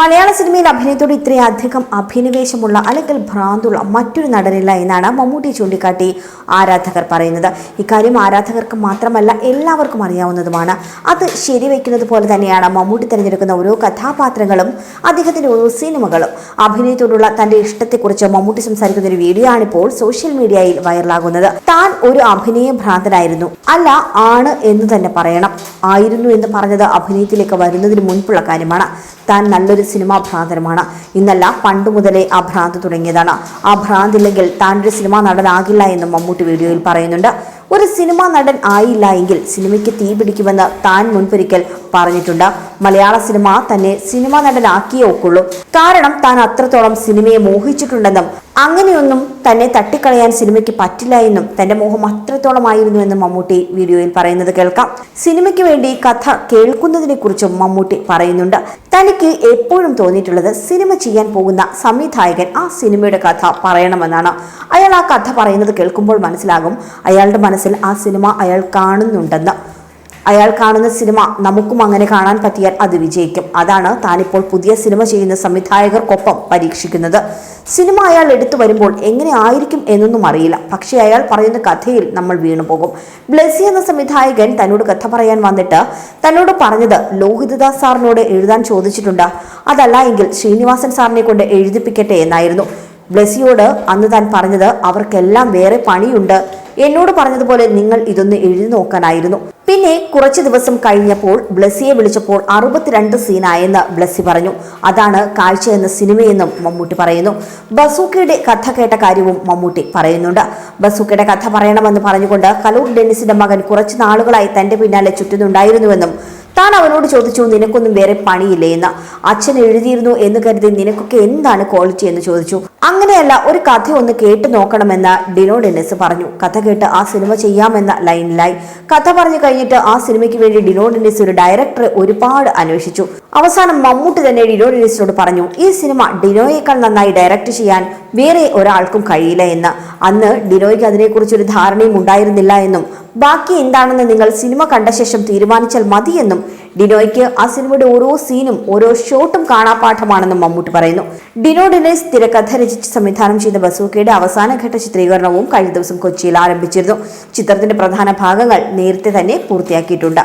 മലയാള സിനിമയിൽ അഭിനയത്തോട് ഇത്രയധികം അഭിനിവേശമുള്ള അല്ലെങ്കിൽ ഭ്രാന്തുള്ള മറ്റൊരു നടനില്ല എന്നാണ് മമ്മൂട്ടി ചൂണ്ടിക്കാട്ടി ആരാധകർ പറയുന്നത്. ഇക്കാര്യം ആരാധകർക്ക് മാത്രമല്ല എല്ലാവർക്കും അറിയാവുന്നതുമാണ്. അത് ശരിവെക്കുന്നത് പോലെ തന്നെയാണ് മമ്മൂട്ടി തിരഞ്ഞെടുക്കുന്ന ഓരോ കഥാപാത്രങ്ങളും അദ്ദേഹത്തിന്റെ ഓരോ സിനിമകളും. അഭിനയത്തോടുള്ള തന്റെ ഇഷ്ടത്തെക്കുറിച്ച് മമ്മൂട്ടി സംസാരിക്കുന്ന ഒരു വീഡിയോ ആണിപ്പോൾ സോഷ്യൽ മീഡിയയിൽ വൈറലാകുന്നത്. താൻ ഒരു അഭിനയ ഭ്രാന്തനായിരുന്നു. അല്ല ആണ് എന്ന് തന്നെ പറയണം. ആയിരുന്നു എന്ന് പറഞ്ഞത് അഭിനയത്തിലേക്ക് വരുന്നതിന് മുൻപുള്ള കാര്യമാണ്. താൻ നല്ലൊരു സിനിമാ ഭ്രാന്തനുമാണ് ഇന്നല്ല പണ്ട് മുതലേ ആ ഭ്രാന്ത് തുടങ്ങിയതാണ്. ആ ഭ്രാന്തില്ലെങ്കിൽ താൻ ഒരു സിനിമാ നടനാകില്ല എന്നും മമ്മൂട്ടി വീഡിയോയിൽ പറയുന്നുണ്ട്. ഒരു സിനിമാ നടൻ ആയില്ല എങ്കിൽ സിനിമയ്ക്ക് തീ പിടിക്കുമെന്ന് താൻ മുൻപൊരിക്കൽ പറഞ്ഞിട്ടുണ്ട്. മലയാള സിനിമ തന്നെ സിനിമാ നടനാക്കിയേ ഒക്കുള്ളൂ. കാരണം താൻ അത്രത്തോളം സിനിമയെ മോഹിച്ചിട്ടുണ്ടെന്നും അങ്ങനെയൊന്നും തന്നെ തട്ടിക്കളയാൻ സിനിമയ്ക്ക് പറ്റില്ല എന്നും തന്റെ മോഹം അത്രത്തോളമായിരുന്നു എന്നും മമ്മൂട്ടി വീഡിയോയിൽ പറയുന്നത് കേൾക്കാം. സിനിമയ്ക്ക് വേണ്ടി കഥ കേൾക്കുന്നതിനെ കുറിച്ചും മമ്മൂട്ടി പറയുന്നുണ്ട്. തനിക്ക് എപ്പോഴും തോന്നിയിട്ടുള്ളത് സിനിമ ചെയ്യാൻ പോകുന്ന സംവിധായകൻ ആ സിനിമയുടെ കഥ പറയണമെന്നാണ്. അയാൾ ആ കഥ പറയുന്നത് കേൾക്കുമ്പോൾ മനസ്സിലാകും. അയാളുടെ മനസ്സിൽ ആ സിനിമ അയാൾ കാണുന്നുണ്ടെന്ന്. അയാൾ കാണുന്ന സിനിമ നമുക്കും അങ്ങനെ കാണാൻ പറ്റിയാൽ അത് വിജയിക്കും. അതാണ് താനിപ്പോൾ പുതിയ സിനിമ ചെയ്യുന്ന സംവിധായകർക്കൊപ്പം പരീക്ഷിക്കുന്നത്. സിനിമ അയാൾ എടുത്തു വരുമ്പോൾ എങ്ങനെ ആയിരിക്കും എന്നൊന്നും അറിയില്ല. പക്ഷേ അയാൾ പറയുന്ന കഥയിൽ നമ്മൾ വീണുപോകും ബ്ലെസി എന്ന സംവിധായകൻ തന്നോട് കഥ പറയാൻ വന്നിട്ട് തന്നോട് പറഞ്ഞത് ലോഹിതദാസ് സാറിനോട് എഴുതാൻ ചോദിച്ചിട്ടുണ്ട്. അതല്ല എങ്കിൽ ശ്രീനിവാസൻ സാറിനെ കൊണ്ട് എഴുതിപ്പിക്കട്ടെ എന്നായിരുന്നു. ബ്ലെസിയോട് അന്ന് താൻ പറഞ്ഞത് അവർക്കെല്ലാം വേറെ പണിയുണ്ട്. എന്നോട് പറഞ്ഞതുപോലെ നിങ്ങൾ ഇതൊന്ന് എഴുതി നോക്കാനായിരുന്നു. പിന്നെ കുറച്ച് ദിവസം കഴിഞ്ഞപ്പോൾ ബ്ലസ്സിയെ വിളിച്ചപ്പോൾ അറുപത്തിരണ്ട് സീനായെന്ന് ബ്ലസ്സി പറഞ്ഞു. അതാണ് കാഴ്ച എന്ന സിനിമയെന്നും മമ്മൂട്ടി പറയുന്നു. ബസൂക്കയുടെ കഥ കേട്ട കാര്യവും മമ്മൂട്ടി പറയുന്നുണ്ട്. ബസൂക്കയുടെ കഥ പറയണമെന്ന് പറഞ്ഞുകൊണ്ട് കലൂർ ഡെന്നിസിന്റെ മകൻ കുറച്ച് നാളുകളായി തന്റെ പിന്നാലെ ചുറ്റുന്നുണ്ടായിരുന്നുവെന്നും താൻ അവനോട് ചോദിച്ചു നിനക്കൊന്നും വേറെ പണിയില്ലേ? എന്ന്. അച്ഛൻ എഴുതിയിരുന്നു എന്ന് കരുതി നിനക്കൊക്കെ എന്താണ് ക്വാളിറ്റി എന്ന് ചോദിച്ചു. അങ്ങനെയല്ല ഒരു കഥ ഒന്ന് കേട്ടു നോക്കണമെന്ന് ഡിനോ ഡെന്നിസ് പറഞ്ഞു. കഥ കേട്ട് ആ സിനിമ ചെയ്യാമെന്ന ലൈനിലായി. കഥ പറഞ്ഞു കഴിഞ്ഞിട്ട് ആ സിനിമയ്ക്ക് വേണ്ടി ഡിനോ ഡെന്നിസ് ഒരു ഡയറക്ടറെ ഒരുപാട് അന്വേഷിച്ചു. അവസാനം മമ്മൂട്ടി തന്നെ ഡിനോ ഡിനിസിനോട് പറഞ്ഞു ഈ സിനിമ ഡിനോയേക്കാൾ നന്നായി ഡയറക്റ്റ് ചെയ്യാൻ വേറെ ഒരാൾക്കും കഴിയില്ല എന്ന്. അന്ന് ഡിനോയ്ക്ക് അതിനെക്കുറിച്ചൊരു ധാരണയും ഉണ്ടായിരുന്നില്ല എന്നും. ബാക്കി എന്താണെന്ന് നിങ്ങൾ സിനിമ കണ്ട ശേഷം തീരുമാനിച്ചാൽ മതിയെന്നും ഡിനോയ്ക്ക് ആ സിനിമയുടെ ഓരോ സീനും ഓരോ ഷോട്ടും കാണാപാഠമാണെന്നും മമ്മൂട്ടി പറയുന്നു. ഡിനോ ഡിനേസ് തിരക്കഥ രചിച്ച് സംവിധാനം ചെയ്ത ബസൂക്കയുടെ അവസാനഘട്ട ചിത്രീകരണവും കഴിഞ്ഞ ദിവസം കൊച്ചിയിൽ ആരംഭിച്ചിരുന്നു. ചിത്രത്തിന്റെ പ്രധാന ഭാഗങ്ങൾ നേരത്തെ തന്നെ പൂർത്തിയാക്കിയിട്ടുണ്ട്.